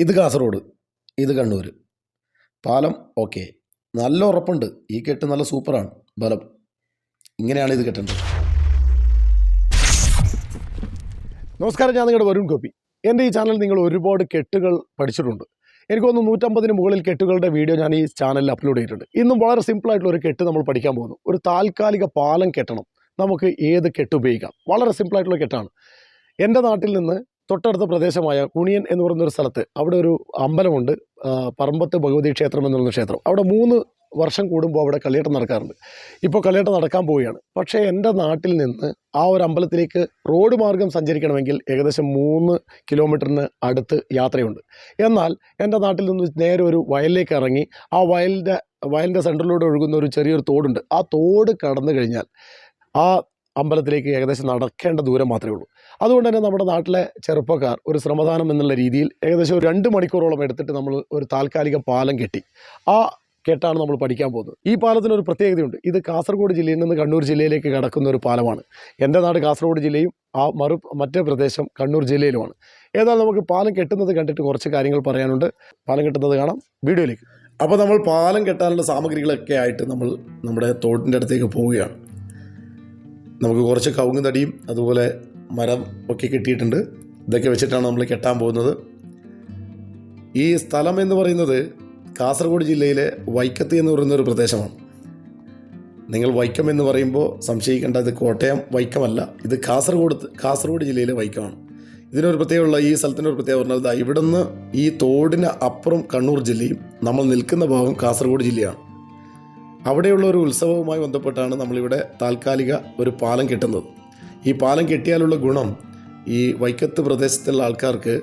ഇത് കാസർഗോഡ് ഇത് കണ്ണൂർ പാലം ഓക്കെ. നല്ല ഉറപ്പുണ്ട്. ഈ കെട്ട് നല്ല സൂപ്പറാണ്. ബലം. ഇങ്ങനെയാണ് ഇത് കെട്ടേണ്ടത്. നമസ്കാരം ഞാൻ നിങ്ങളുടെ വരുൺ കോപ്പി എന്റെ ഈ ചാനൽ നിങ്ങൾ ഒരുപാട് കെട്ടുകൾ പഠിച്ചിട്ടുണ്ട്. എനിക്ക് തോന്നുന്നു നൂറ്റമ്പതിന് മുകളിൽ കെട്ടുകളുടെ വീഡിയോ ഞാൻ ഈ ചാനലിൽ അപ്ലോഡ് ചെയ്തിട്ടുണ്ട്. ഇന്നും വളരെ സിമ്പിളായിട്ടുള്ള ഒരു കെട്ട് നമ്മൾ പഠിക്കാൻ പോകുന്നു. ഒരു താൽക്കാലിക പാലം കെട്ടണം. നമുക്ക് ഏത് കെട്ട് ഉപയോഗിക്കാം? വളരെ സിമ്പിളായിട്ടുള്ള കെട്ടാണ്. എന്റെ നാട്ടിൽ നിന്ന് തൊട്ടടുത്ത പ്രദേശമായ കുണിയൻ എന്ന് പറയുന്ന ഒരു സ്ഥലത്ത് അവിടെ ഒരു അമ്പലമുണ്ട്. പറമ്പത്ത് ഭഗവതി ക്ഷേത്രം എന്നുള്ള ക്ഷേത്രം. അവിടെ മൂന്ന് വർഷം കൂടുമ്പോൾ അവിടെ കളിയേട്ടം നടക്കാറുണ്ട്. ഇപ്പോൾ കളിയേട്ടം നടക്കാൻ പോവുകയാണ്. പക്ഷേ എന്റെ നാട്ടിൽ നിന്ന് ആ ഒരു അമ്പലത്തിലേക്ക് റോഡ് മാർഗം സഞ്ചരിക്കണമെങ്കിൽ ഏകദേശം മൂന്ന് കിലോമീറ്ററിന് അടുത്ത് യാത്രയുണ്ട്. എന്നാൽ എന്റെ നാട്ടിൽ നിന്ന് നേരെ ഒരു വയലിലേക്ക് ഇറങ്ങി ആ വയലിന്റെ വയലിന്റെ സെന്ററിലൂടെ ഒഴുകുന്ന ഒരു ചെറിയൊരു തോടുണ്ട്. ആ തോട് കടന്നു കഴിഞ്ഞാൽ ആ അമ്പലത്തിലേക്ക് ഏകദേശം നടക്കേണ്ട ദൂരം മാത്രമേ ഉള്ളൂ. അതുകൊണ്ട് തന്നെ നമ്മുടെ നാട്ടിലെ ചെറുപ്പക്കാർ ഒരു ശ്രമദാനം എന്നുള്ള രീതിയിൽ ഏകദേശം ഒരു രണ്ട് മണിക്കൂറോളം എടുത്തിട്ട് നമ്മൾ ഒരു താൽക്കാലിക പാലം കെട്ടി. ആ കെട്ടാണ് നമ്മൾ പഠിക്കാൻ പോകുന്നത്. ഈ പാലത്തിന് ഒരു പ്രത്യേകതയുണ്ട്. ഇത് കാസർഗോഡ് ജില്ലയിൽ നിന്ന് കണ്ണൂർ ജില്ലയിലേക്ക് കടക്കുന്ന ഒരു പാലമാണ്. എന്റെ നാട് കാസർഗോഡ് ജില്ലയും ആ മറു മറ്റേ പ്രദേശം കണ്ണൂർ ജില്ലയിലുമാണ്. ഏതായാലും നമുക്ക് പാലം കെട്ടുന്നത് കണ്ടിട്ട് കുറച്ച് കാര്യങ്ങൾ പറയാനുണ്ട്. പാലം കെട്ടുന്നത് കാണാം. വീഡിയോയിലേക്ക്. അപ്പോൾ നമ്മൾ പാലം കെട്ടാനുള്ള സാമഗ്രികളൊക്കെ ആയിട്ട് നമ്മൾ നമ്മുടെ തോട്ടിന്റെ അടുത്തേക്ക് പോവുകയാണ്. നമുക്ക് കുറച്ച് കവുങ്ങ് തടിയും അതുപോലെ മരം ഒക്കെ കിട്ടിയിട്ടുണ്ട്. ഇതൊക്കെ വെച്ചിട്ടാണ് നമ്മൾ കെട്ടാൻ പോകുന്നത്. ഈ സ്ഥലം എന്ന് പറയുന്നത് കാസർഗോഡ് ജില്ലയിലെ വൈക്കത്ത് എന്ന് പറയുന്ന ഒരു പ്രദേശമാണ്. നിങ്ങൾ വൈക്കം എന്ന് പറയുമ്പോൾ സംശയിക്കേണ്ട ഇത് കോട്ടയം വൈക്കമല്ല. ഇത് കാസർഗോഡ് കാസർഗോഡ് ജില്ലയിലെ വൈക്കമാണ്. ഇതിനൊരു പ്രത്യേകമുള്ള ഈ സ്ഥലത്തിനൊരു പ്രത്യേകത പറഞ്ഞാൽ ഇവിടുന്ന് ഈ തോടിന് അപ്പുറം കണ്ണൂർ ജില്ലയും നമ്മൾ നിൽക്കുന്ന ഭാഗം കാസർഗോഡ് ജില്ലയാണ്. അവിടെയുള്ള ഒരു ഉത്സവവുമായി ബന്ധപ്പെട്ടാണ് നമ്മളിവിടെ താൽക്കാലിക ഒരു പാലം കെട്ടുന്നത്. ഈ പാലം കെട്ടിയാലുള്ള ഗുണം ഈ വൈക്കത്ത് പ്രദേശത്തുള്ള ആൾക്കാർക്ക്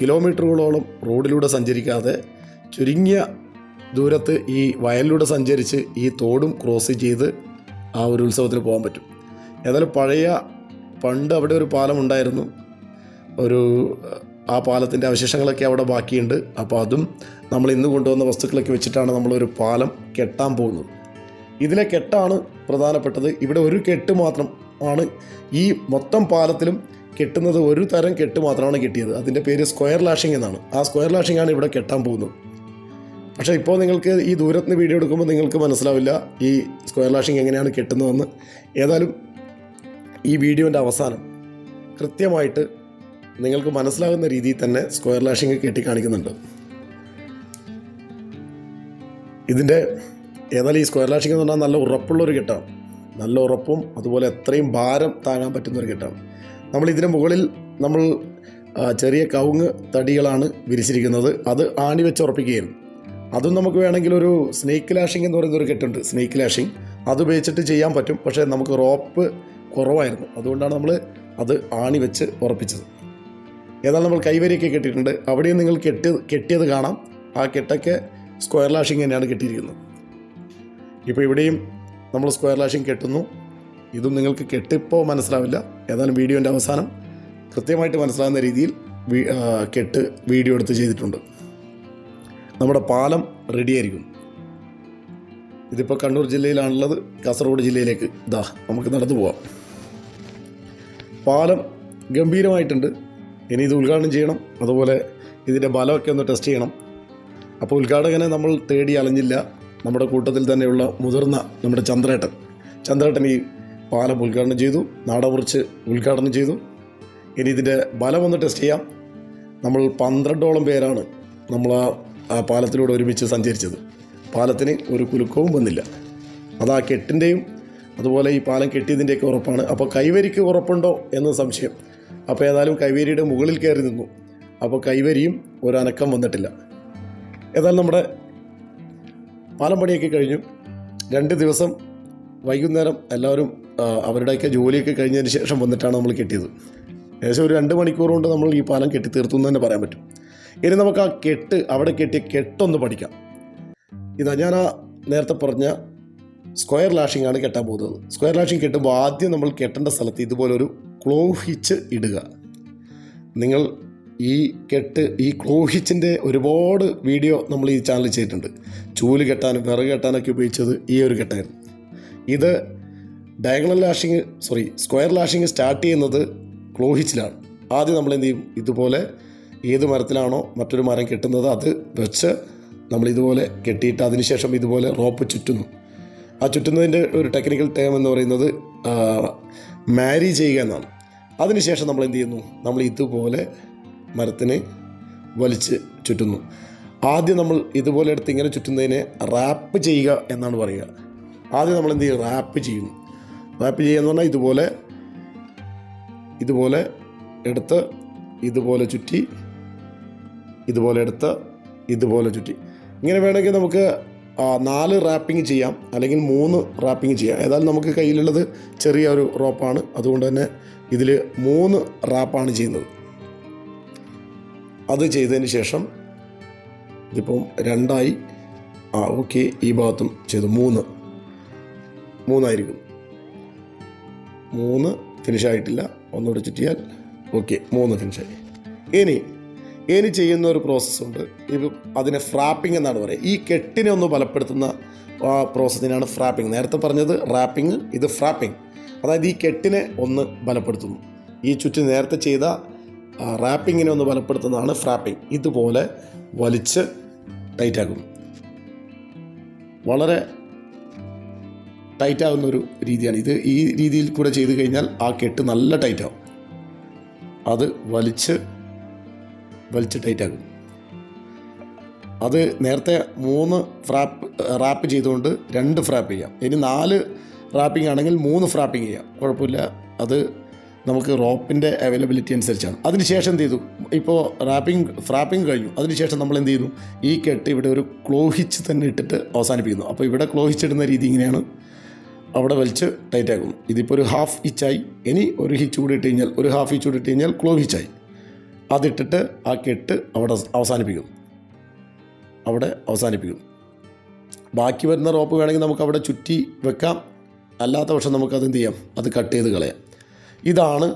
കിലോമീറ്ററുകളോളം റോഡിലൂടെ സഞ്ചരിക്കാതെ ചുരുങ്ങിയ ദൂരത്ത് ഈ വയലിലൂടെ സഞ്ചരിച്ച് ഈ തോടും ക്രോസ് ചെയ്ത് ആ ഒരു ഉത്സവത്തിന് പോകാൻ പറ്റും. ഏതായാലും പഴയ പണ്ട് അവിടെ ഒരു പാലം ഉണ്ടായിരുന്നു. ഒരു ആ പാലത്തിന്റെ അവശേഷങ്ങളൊക്കെ അവിടെ ബാക്കിയുണ്ട്. അപ്പോൾ അതും നമ്മൾ ഇന്ന് കൊണ്ടുവന്ന വസ്തുക്കളൊക്കെ വെച്ചിട്ടാണ് നമ്മളൊരു പാലം കെട്ടാൻ പോകുന്നത്. ഇതിലെ കെട്ടാണ് പ്രധാനപ്പെട്ടത്. ഇവിടെ ഒരു കെട്ട് മാത്രം ആണ്. ഈ മൊത്തം പാലത്തിലും കെട്ടുന്നത് ഒരു തരം കെട്ട് മാത്രമാണ് കെട്ടിയത്. അതിന്റെ പേര് സ്ക്വയർ ലാഷിംഗ് എന്നാണ്. ആ സ്ക്വയർ ലാഷിംഗ് ആണ് ഇവിടെ കെട്ടാൻ പോകുന്നത്. പക്ഷേ ഇപ്പോൾ നിങ്ങൾക്ക് ഈ ദൂരത്ത് നിന്ന് വീഡിയോ എടുക്കുമ്പോൾ നിങ്ങൾക്ക് മനസ്സിലാവില്ല ഈ സ്ക്വയർ ലാഷിംഗ് എങ്ങനെയാണ് കെട്ടുന്നതെന്ന്. ഏതായാലും ഈ വീഡിയോന്റെ അവസാനം കൃത്യമായിട്ട് നിങ്ങൾക്ക് മനസ്സിലാകുന്ന രീതിയിൽ തന്നെ സ്ക്വയർ ലാഷിംഗ് കെട്ടി കാണിക്കുന്നുണ്ട് ഇതിന്റെ ഏതായാലും ഈ സ്ക്വയർ ലാഷിംഗ് എന്ന് പറഞ്ഞാൽ നല്ല ഉറപ്പുള്ളൊരു കെട്ടാണ് നല്ല ഉറപ്പും അതുപോലെ എത്രയും ഭാരം താങ്ങാൻ പറ്റുന്നൊരു കെട്ടാണ് നമ്മൾ ഇതിന് മുകളിൽ നമ്മൾ ചെറിയ കവുങ്ങ് തടികളാണ് വിരിച്ചിരിക്കുന്നത്. അത് ആണി വെച്ച് ഉറപ്പിക്കുകയായിരുന്നു അതും നമുക്ക് വേണമെങ്കിൽ ഒരു സ്നേക്ക് ലാഷിംഗ് എന്ന് പറയുന്ന ഒരു കെട്ടുണ്ട് സ്നേക്ക് ലാഷിംഗ്. അത് ഉപയോഗിച്ചിട്ട് ചെയ്യാൻ പറ്റും പക്ഷേ നമുക്ക് റോപ്പ് കുറവായിരുന്നു. അതുകൊണ്ടാണ് നമ്മൾ അത് ആണി വെച്ച് ഉറപ്പിച്ചത്. ഏതായാലും നമ്മൾ കൈവരിയൊക്കെ കെട്ടിയിട്ടുണ്ട്. അവിടെയും നിങ്ങൾ കെട്ടി കെട്ടിയത് കാണാം. ആ കെട്ടൊക്കെ സ്ക്വയർ ലാഷിംഗ് തന്നെയാണ് കെട്ടിയിരിക്കുന്നത്. ഇപ്പോൾ ഇവിടെയും നമ്മൾ സ്ക്വയർ ലാഷിങ് കെട്ടുന്നു. ഇതും നിങ്ങൾക്ക് കെട്ടിപ്പോൾ മനസ്സിലാവില്ല. ഏതായാലും വീഡിയോന്റെ അവസാനം കൃത്യമായിട്ട് മനസ്സിലാകുന്ന രീതിയിൽ കെട്ട് വീഡിയോ എടുത്ത് ചെയ്തിട്ടുണ്ട്. നമ്മുടെ പാലം റെഡിയായിരിക്കും ഇതിപ്പോൾ കണ്ണൂർ ജില്ലയിലാണുള്ളത്. കാസർഗോഡ് ജില്ലയിലേക്ക് ഇതാ നമുക്ക് നടന്നു പോവാം. പാലം ഗംഭീരമായിട്ടുണ്ട്. ഇനി ഇത് ഉദ്ഘാടനം ചെയ്യണം. അതുപോലെ ഇതിന്റെ ബലമൊക്കെ ഒന്ന് ടെസ്റ്റ് ചെയ്യണം. അപ്പോൾ ഉദ്ഘാടകനെ നമ്മൾ തേടി അലഞ്ഞില്ല. നമ്മുടെ കൂട്ടത്തിൽ തന്നെയുള്ള മുതിർന്ന നമ്മുടെ ചന്ദ്രേട്ടൻ. ചന്ദ്രേട്ടൻ ഈ പാലം ഉദ്ഘാടനം ചെയ്തു നാടമുറിച്ച് ഉദ്ഘാടനം ചെയ്തു. ഇനി ഇതിന്റെ ബലം ഒന്ന് ടെസ്റ്റ് ചെയ്യാം. നമ്മൾ പന്ത്രണ്ടോളം പേരാണ് നമ്മൾ ആ പാലത്തിലൂടെ ഒരുമിച്ച് സഞ്ചരിച്ചത്. പാലത്തിന് ഒരു കുലുക്കവും വന്നില്ല. അത് ആ കെട്ടിന്റെയും അതുപോലെ ഈ പാലം കെട്ടിയതിന്റെയൊക്കെ ഉറപ്പാണ്. അപ്പോൾ കൈവരിക്ക് ഉറപ്പുണ്ടോ എന്ന് സംശയം. അപ്പോൾ ഏതായാലും കൈവരിയുടെ മുകളിൽ കയറി നിന്നു അപ്പോൾ കൈവരിയും ഒരനക്കം വന്നിട്ടില്ല. ഏതായാലും നമ്മുടെ പാലം പണിയൊക്കെ കഴിഞ്ഞു. രണ്ട് ദിവസം വൈകുന്നേരം എല്ലാവരും അവരുടെയൊക്കെ ജോലിയൊക്കെ കഴിഞ്ഞതിന് ശേഷം വന്നിട്ടാണ് നമ്മൾ കെട്ടിയത്. ഏകദേശം ഒരു രണ്ട് മണിക്കൂർ കൊണ്ട് നമ്മൾ ഈ പാലം കെട്ടി തീർത്തു എന്ന് തന്നെ പറയാൻ പറ്റും. ഇനി നമുക്ക് ആ കെട്ട് അവിടെ കെട്ടിയ കെട്ടൊന്ന് പഠിക്കാം. ഇതാ ഞാൻ ആ നേരത്തെ പറഞ്ഞ സ്ക്വയർ ലാഷിംഗ് ആണ് കെട്ടാൻ പോകുന്നത്. സ്ക്വയർ ലാഷിംഗ് കെട്ടുമ്പോൾ ആദ്യം നമ്മൾ കെട്ടേണ്ട സ്ഥലത്ത് ഇതുപോലൊരു ക്ലോ ഹിച്ച് ഇടുക. നിങ്ങൾ ഈ കെട്ട് ഈ ക്ലോ ഹിച്ചിന്റെ ഒരുപാട് വീഡിയോ നമ്മൾ ഈ ചാനലിൽ ചെയ്തിട്ടുണ്ട്. ചൂൽ കെട്ടാനും വിറക് കെട്ടാനൊക്കെ ഉപയോഗിച്ചത് ഈ ഒരു കെട്ടായിരുന്നു. ഇത് diagonal lashing sorry square lashing start ചെയ്യുന്നത് ക്ലോഹിച്ചിലാണ് ആദ്യം നമ്മൾ എന്ത് ചെയ്യും? ഇതുപോലെ ഏത് മരത്തിലാണോ മറ്റൊരു മരം കെട്ടുന്നത് അത് വെച്ച് നമ്മൾ ഇതുപോലെ കെട്ടിയിട്ട് അതിനുശേഷം ഇതുപോലെ റോപ്പ് ചുറ്റുന്നു. ആ ചുറ്റുന്നതിന്റെ ഒരു ടെക്നിക്കൽ ടേം എന്ന് പറയുന്നത് മാരി ചെയ്യുക എന്നാണ്. അതിനുശേഷം നമ്മൾ എന്ത് ചെയ്യുന്നു? നമ്മൾ ഇതുപോലെ മരത്തിനെ വലിച്ച് ചുറ്റുന്നു. ആദ്യം നമ്മൾ ഇതുപോലെ എടുത്ത് ഇങ്ങനെ ചുറ്റുന്നതിനെ റാപ്പ് ചെയ്യുക എന്നാണ് പറയുക. ആദ്യം നമ്മൾ എന്ത് ചെയ്യും? റാപ്പ് ചെയ്യുന്നു റാപ്പ് ചെയ്യുക എന്ന് പറഞ്ഞാൽ ഇതുപോലെ ഇതുപോലെ എടുത്ത് ഇതുപോലെ ചുറ്റി ഇതുപോലെ എടുത്ത് ഇതുപോലെ ചുറ്റി. ഇങ്ങനെ വേണമെങ്കിൽ നമുക്ക് നാല് റാപ്പിംഗ് ചെയ്യാം. അല്ലെങ്കിൽ മൂന്ന് റാപ്പിംഗ് ചെയ്യാം. ഏതായാലും നമുക്ക് കയ്യിലുള്ളത് ചെറിയ ഒരു റോപ്പാണ് അതുകൊണ്ട് തന്നെ ഇതിൽ മൂന്ന് റാപ്പാണ് ചെയ്യുന്നത്. അത് ചെയ്തതിന് ശേഷം ഇതിപ്പം രണ്ടായി. ആ ഓക്കെ. ഈ ഭാഗത്തും ചെയ്തു. മൂന്ന്. മൂന്നായിരിക്കും. മൂന്ന് ഫിനിഷ് ആയിട്ടില്ല ഒന്നുകൂടെ ചുറ്റിയാൽ ഓക്കെ. മൂന്ന് ഫിനിഷായി. ഇനി ഇനി ചെയ്യുന്ന ഒരു പ്രോസസ്സുണ്ട്. ഇത് അതിനെ ഫ്രാപ്പിംഗ് എന്നാണ് പറയുക. ഈ കെട്ടിനെ ഒന്ന് ബലപ്പെടുത്തുന്ന ആ പ്രോസസ്സിനാണ് ഫ്രാപ്പിംഗ്. നേരത്തെ പറഞ്ഞത് റാപ്പിംഗ് ഇത് ഫ്രാപ്പിംഗ്. അതായത് ഈ കെട്ടിനെ ഒന്ന് ബലപ്പെടുത്തുന്നു. ഈ ചുറ്റി നേരത്തെ ചെയ്ത റാപ്പിങ്ങിനെ ഒന്ന് ബലപ്പെടുത്തുന്നതാണ് ഫ്രാപ്പിംഗ് ഇതുപോലെ വലിച്ച് ടൈറ്റാക്കും വളരെ ടൈറ്റ് ആകുന്ന ഒരു രീതിയാണ്. ഇത് ഈ രീതിയിൽ കൂടെ ചെയ്തു കഴിഞ്ഞാൽ ആ കെട്ട് നല്ല ടൈറ്റാവും അത് വലിച്ച് വലിച്ച് ടൈറ്റാക്കും അത് നേരത്തെ മൂന്ന് ഫ്രാപ്പ് റാപ്പ് ചെയ്തുകൊണ്ട് രണ്ട് ഫ്രാപ്പ് ചെയ്യാം. ഇനി നാല് റാപ്പിംഗ് ആണെങ്കിൽ മൂന്ന് ഫ്രാപ്പിംഗ് ചെയ്യാം. കുഴപ്പമില്ല. അത് നമുക്ക് റോപ്പിന്റെ അവൈലബിലിറ്റി അനുസരിച്ചാണ്. അതിനുശേഷം എന്ത് ചെയ്തു? ഇപ്പോൾ റാപ്പിംഗ് ഫ്രാപ്പിംഗ് കഴിഞ്ഞു. അതിനുശേഷം നമ്മൾ എന്ത് ചെയ്യുന്നു ഈ കെട്ട് ഇവിടെ ഒരു ക്ലോഹിച്ച് തന്നെ ഇട്ടിട്ട് അവസാനിപ്പിക്കുന്നു. അപ്പോൾ ഇവിടെ ക്ലോഹിച്ചിടുന്ന രീതി ഇങ്ങനെയാണ്. അവിടെ വലിച്ച് ടൈറ്റ് ആക്കുന്നു. ഇതിപ്പോൾ ഒരു ഹാഫ് ഇച്ചായി ഇനി ഒരു ഹിച്ച് കൂടി ഇട്ട് കഴിഞ്ഞാൽ ഒരു ഹാഫ് ഇച്ച് കൂടി ഇട്ട് കഴിഞ്ഞാൽ ക്ലോഹിച്ചായി അതിട്ടിട്ട് ആ കെട്ട് അവിടെ അവസാനിപ്പിക്കും അവിടെ അവസാനിപ്പിക്കും ബാക്കി വരുന്ന റോപ്പ് വേണമെങ്കിൽ നമുക്ക് അവിടെ ചുറ്റി വെക്കാം. അല്ലാത്ത പക്ഷം നമുക്ക് അത് എന്ത് ചെയ്യാം? അത് കട്ട് ചെയ്ത് കളയാം. ഇതാണ്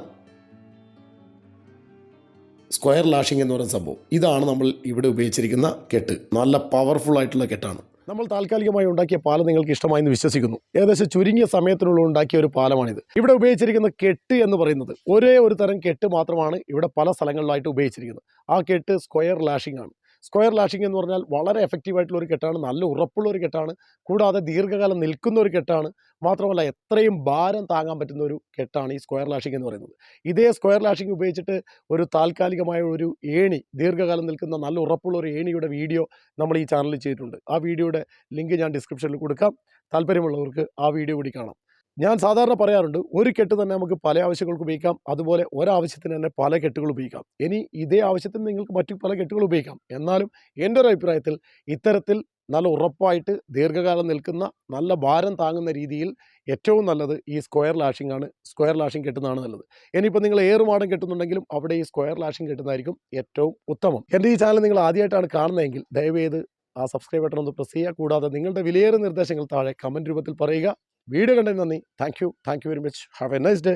സ്ക്വയർ ലാഷിംഗ് എന്ന് പറയുന്ന സംഭവം. ഇതാണ് നമ്മൾ ഇവിടെ ഉപയോഗിച്ചിരിക്കുന്ന കെട്ട്. നല്ല പവർഫുൾ ആയിട്ടുള്ള കെട്ടാണ്. നമ്മൾ താൽക്കാലികമായി ഉണ്ടാക്കിയ പാലം നിങ്ങൾക്ക് ഇഷ്ടമായി എന്ന് വിശ്വസിക്കുന്നു. ഏകദേശം ചുരുങ്ങിയ സമയത്തിനുള്ളിൽ ഉണ്ടാക്കിയ ഒരു പാലമാണിത്. ഇവിടെ ഉപയോഗിച്ചിരിക്കുന്ന കെട്ട് എന്ന് പറയുന്നത് ഒരേ ഒരു തരം കെട്ട് മാത്രമാണ് ഇവിടെ പല സ്ഥലങ്ങളിലായിട്ട് ഉപയോഗിച്ചിരിക്കുന്നത്. ആ കെട്ട് സ്ക്വയർ ലാഷിംഗ് ആണ്. സ്ക്വയർ ലാഷിംഗ് എന്ന് പറഞ്ഞാൽ വളരെ എഫക്റ്റീവ് ആയിട്ടുള്ള ഒരു കെട്ടാണ് നല്ല ഉറപ്പുള്ള ഒരു കെട്ടാണ് കൂടാതെ ദീർഘകാലം നിൽക്കുന്ന ഒരു കെട്ടാണ് മാത്രമല്ല എത്രയും ഭാരം താങ്ങാൻ പറ്റുന്ന ഒരു കെട്ടാണ് ഈ സ്ക്വയർ ലാഷിംഗ് എന്ന് പറയുന്നത്. ഇതേ സ്ക്വയർ ലാഷിംഗ് ഉപയോഗിച്ചിട്ട് ഒരു താൽക്കാലികമായ ഒരു ഏണി ദീർഘകാലം നിൽക്കുന്ന നല്ല ഉറപ്പുള്ള ഒരു ഏണിയുടെ വീഡിയോ നമ്മൾ ഈ ചാനലിൽ ചെയ്തിട്ടുണ്ട്. ആ വീഡിയോയുടെ ലിങ്ക് ഞാൻ ഡിസ്ക്രിപ്ഷനിൽ കൊടുക്കാം. താല്പര്യമുള്ളവർക്ക് ആ വീഡിയോ കൂടി കാണാം. ഞാൻ സാധാരണ പറയാറുണ്ട് ഒരു കെട്ട് തന്നെ നമുക്ക് പല ആവശ്യങ്ങൾക്ക് ഉപയോഗിക്കാം. അതുപോലെ ഒരാവശ്യത്തിന് തന്നെ പല കെട്ടുകൾ ഉപയോഗിക്കാം. ഇനി ഇതേ ആവശ്യത്തിന് നിങ്ങൾക്ക് മറ്റു പല കെട്ടുകൾ ഉപയോഗിക്കാം. എന്നാലും എന്റെ ഒരു അഭിപ്രായത്തിൽ ഇത്തരത്തിൽ നല്ല ഉറപ്പായിട്ട് ദീർഘകാലം നിൽക്കുന്ന നല്ല ഭാരം താങ്ങുന്ന രീതിയിൽ ഏറ്റവും നല്ലത് ഈ സ്ക്വയർ ലാഷിംഗ് ആണ്. സ്ക്വയർ ലാഷിംഗ് കെട്ടുന്നതാണ് നല്ലത്. ഇനിയിപ്പോൾ നിങ്ങൾ ഏറുമാടം കെട്ടുന്നുണ്ടെങ്കിലും അവിടെ ഈ സ്ക്വയർ ലാഷിംഗ് കെട്ടുന്നതായിരിക്കും ഏറ്റവും ഉത്തമം. എന്റെ ഈ ചാനൽ നിങ്ങൾ ആദ്യമായിട്ടാണ് കാണുന്നതെങ്കിൽ ദയവേത് ആ സബ്സ്ക്രൈബ് ബട്ടൺ ഒന്ന് പ്രസ് ചെയ്യുക. കൂടാതെ നിങ്ങളുടെ വിലയേറെ നിർദ്ദേശങ്ങൾ താഴെ കമന്റ് രൂപത്തിൽ പറയുക. വീഡിയോ കണ്ടതിന് നന്ദി. Thank you thank you very much have a nice day